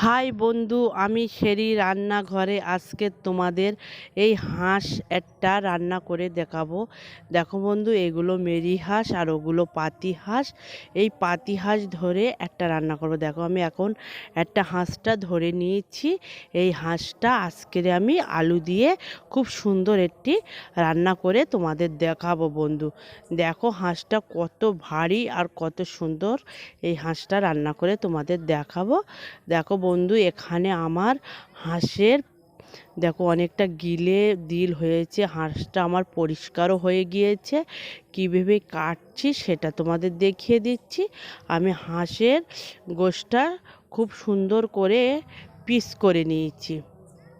High বন্ধু, আমি সেরি রান্নাঘরে আজকে তোমাদের এই হাঁস একটা রান্না করে দেখাবো। দেখো বন্ধু, এগুলো মেরি হাঁস আর ওগুলো পাতি হাঁস। এই পাতি হাঁস ধরে একটা রান্না করব। দেখো, আমি এখন একটা হাঁসটা ধরে নিয়েছি। এই হাঁসটা আজকের আমি আলু দিয়ে খুব সুন্দর একটি রান্না করে তোমাদের দেখাবো বন্ধু। দেখো, হাঁসটা কত ভারী আর কত সুন্দর এই হাঁসটা রান্না করে তোমাদের দেখাবো। দেখো বন্ধু, এখানে আমার হাঁসের, দেখো অনেকটা গিলে দিল হয়েছে, হাঁসটা আমার পরিষ্কারও হয়ে গিয়েছে। কীভাবে কাটছি সেটা তোমাদের দেখিয়ে দিচ্ছি। আমি হাঁসের গোশটা খুব সুন্দর করে পিস করে নিয়েছি।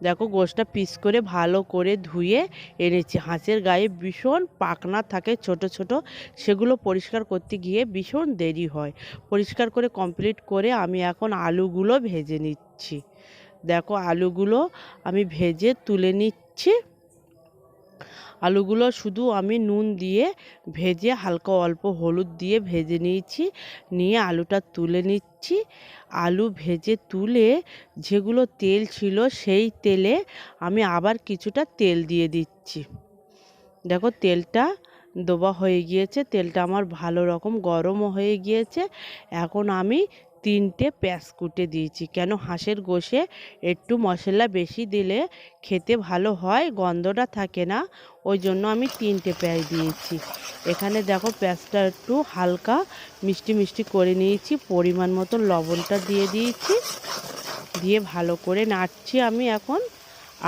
দেখো গোশটা পিস করে ভালো করে ধুয়ে এনেছি। হাঁসের গায়ে ভীষণ পাকনা থাকে ছোট ছোট। সেগুলো পরিষ্কার করতে গিয়ে ভীষণ দেরি হয়। পরিষ্কার করে কমপ্লিট করে আমি এখন আলুগুলো ভেজে নিচ্ছি। দেখো আলুগুলো আমি ভেজে তুলে নিচ্ছি। আলুগুলো শুধু আমি নুন দিয়ে ভেজে হালকা অল্প হলুদ দিয়ে ভেজে নিয়েছি। নিয়ে আলুটা তুলে নিচ্ছি। আলু ভেজে তুলে যেগুলো তেল ছিল সেই তেলে আমি আবার কিছুটা তেল দিয়ে দিচ্ছি। দেখো তেলটা দোবা হয়ে গিয়েছে, তেলটা আমার ভালো রকম গরমও হয়ে গিয়েছে। এখন আমি তিনটে পেঁয়াজ কুটে দিয়েছি। কেন? হাঁসের গোশে একটু মশলা বেশি দিলে খেতে ভালো হয়, গন্ধটা থাকে না। ওই জন্য আমি তিনটে পেঁয়াজ দিয়েছি। এখানে দেখো পেঁয়াজটা একটু হালকা মিষ্টি মিষ্টি করে নিয়েছি, পরিমাণ মতো লবণটা দিয়ে দিয়েছি। দিয়ে ভালো করে নাড়ছি আমি এখন।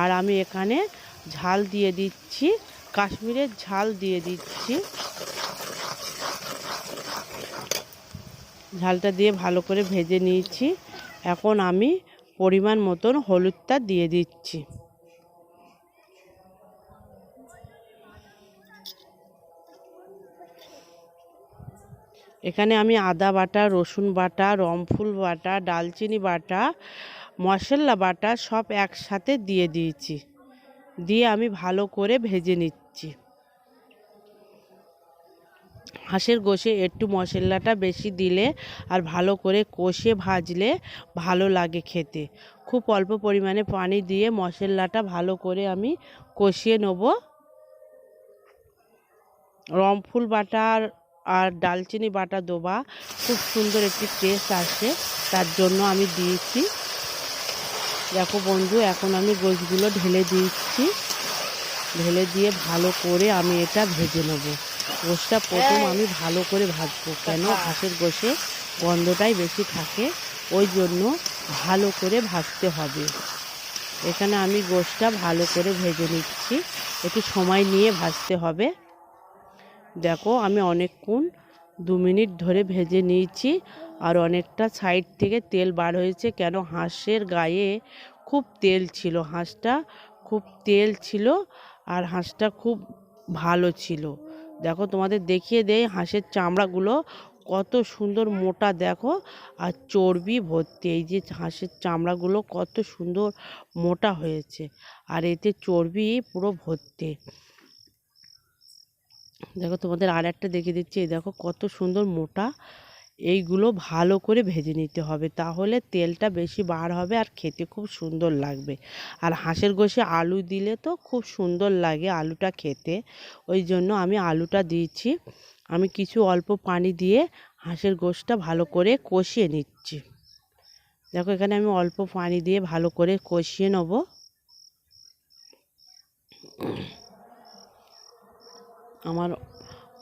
আর আমি এখানে ঝাল দিয়ে দিচ্ছি, কাশ্মীরের ঝাল দিয়ে দিচ্ছি। ঝালটা দিয়ে ভালো করে ভেজে নিয়েছি। এখন আমি পরিমাণ মতন হলুদটা দিয়ে দিচ্ছি। এখানে আমি আদা বাটা, রসুন বাটা রমফুল বাটা, ডালচিনি বাটা, মশলা বাটা সব একসাথে দিয়ে দিয়েছি। দিয়ে আমি ভালো করে ভেজে নিচ্ছি। হাঁসের গোশে একটু মশলাটা বেশি দিলে আর ভালো করে কষে ভাজলে ভালো লাগে খেতে। খুব অল্প পরিমাণে পানি দিয়ে মশলাটা ভালো করে আমি কষিয়ে নেব। রমফুল বাটা আর ডালচিনি বাটা দোবা খুব সুন্দর একটি টেস্ট আসে, তার জন্য আমি দিয়েছি। দেখো বন্ধু, এখন আমি গোছগুলো ঢেলে দিচ্ছি। ঢেলে দিয়ে ভালো করে আমি এটা ভেজে নেব। গোশটা প্রথম আমি ভালো করে ভাজবো। কেন? হাঁসের গোশে গন্ধটাই বেশি থাকে ওই জন্য ভালো করে ভাজতে হবে। এখানে আমি গোশটা ভালো করে ভেজে নিচ্ছি। একটু সময় নিয়ে ভাজতে হবে। দেখো আমি অনেকক্ষণ দু মিনিট ধরে ভেজে নিয়েছি আর অনেকটা সাইড থেকে তেল বার হয়েছে। কেন? হাঁসের গায়ে খুব তেল ছিল। হাঁসটা খুব তেল ছিল আর হাঁসটা খুব ভালো ছিল। দেখো তোমাদের দেখিয়ে দেয় হাঁসের চামড়াগুলো কত সুন্দর মোটা দেখো আর চর্বি ভর্তি। এই যে হাঁসের চামড়াগুলো কত সুন্দর মোটা হয়েছে আর এতে চর্বি পুরো ভর্তি। দেখো তোমাদের আর একটা দেখিয়ে দিচ্ছি দেখো কত সুন্দর মোটা এইগুলো ভালো করে ভেজে নিতে হবে। তাহলে তেলটা বেশি বার হবে আর খেতে খুব সুন্দর লাগবে। আর হাঁসের গোশে আলু দিলে তো খুব সুন্দর লাগে আলুটা খেতে। ওই জন্য আমি আলুটা দিয়েছি। আমি কিছু অল্প পানি দিয়ে হাঁসের গোশটা ভালো করে কষিয়ে নিচ্ছি। দেখো এখানে আমি অল্প পানি দিয়ে ভালো করে কষিয়ে নেব। আমার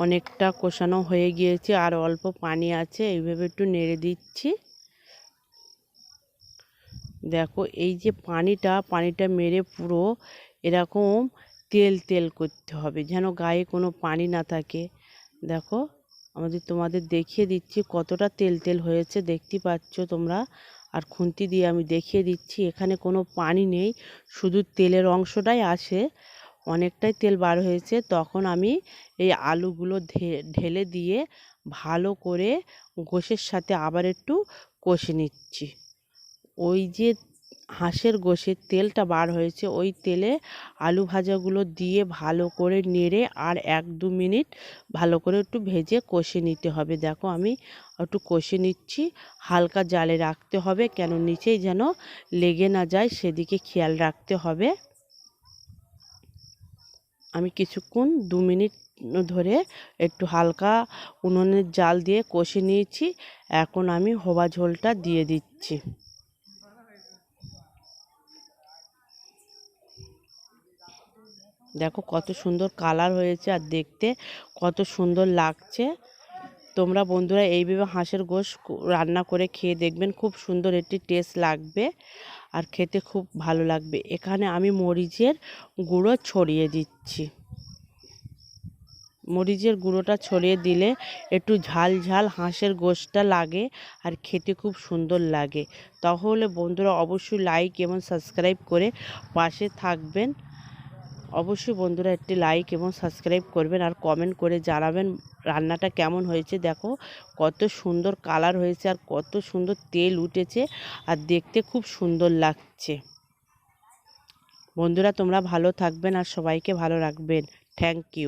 অনেকটা কষানো হয়ে গিয়েছে আর অল্প পানি আছে, এইভাবে একটু নেড়ে দিচ্ছি। দেখো, এই যে পানিটা পানিটা মেরে পুরো এরকম তেল তেল করতে হবে, যেন গায়ে কোনো পানি না থাকে। দেখো আমাদের তোমাদের দেখিয়ে দিচ্ছি কতটা তেল তেল হয়েছে, দেখতে পাচ্ছ তোমরা? আর খুন্তি দিয়ে আমি দেখিয়ে দিচ্ছি, এখানে কোনো পানি নেই, শুধু তেলের অংশটাই আছে। অনেকটাই তেল বার হয়েছে, তখন আমি এই আলুগুলো ঢেলে দিয়ে ভালো করে গোশের সাথে আবার একটু কষে নিচ্ছি। ওই যে হাঁসের গোশের তেলটা বার হয়েছে, ওই তেলে আলু ভাজাগুলো দিয়ে ভালো করে নেড়ে আর এক দু মিনিট ভালো করে একটু ভেজে কষে নিতে হবে। দেখো আমি একটু কষে নিচ্ছি, হালকা জালে রাখতে হবে কেন নিচেই যেন লেগে না যায়, সেদিকে খেয়াল রাখতে হবে। আমি কিছুক্ষণ দু মিনিট ধরে একটু হালকা উনুনের জাল দিয়ে কষে নিয়েছি। এখন আমি হবা ঝোলটা দিয়ে দিচ্ছি। দেখো কত সুন্দর কালার হয়েছে আর দেখতে কত সুন্দর লাগছে। তোমরা বন্ধুরা এইভাবে হাঁসের গোশ রান্না করে খেয়ে দেখবেন খুব সুন্দর একটি টেস্ট লাগবে আর খেতে খুব ভালো লাগবে। এখানে আমি মরিচের গুঁড়ো ছড়িয়ে দিচ্ছি। মরিচের গুঁড়োটা ছড়িয়ে দিলে একটু ঝাল ঝাল হাঁসের গোশটা লাগে আর খেতে খুব সুন্দর লাগে। তাহলে বন্ধুরা অবশ্যই লাইক এবং সাবস্ক্রাইব করে পাশে থাকবেন। অবশ্যই বন্ধুরা একটি লাইক এবং সাবস্ক্রাইব করবেন আর কমেন্ট করে জানাবেন রান্নাটা কেমন হয়েছে। দেখো, কত সুন্দর কালার হয়েছে আর কত সুন্দর তেল উঠেছে আর দেখতে খুব সুন্দর লাগছে। বন্ধুরা, তোমরা ভালো থাকবেন আর সবাইকে ভালো রাখবেন। Thank you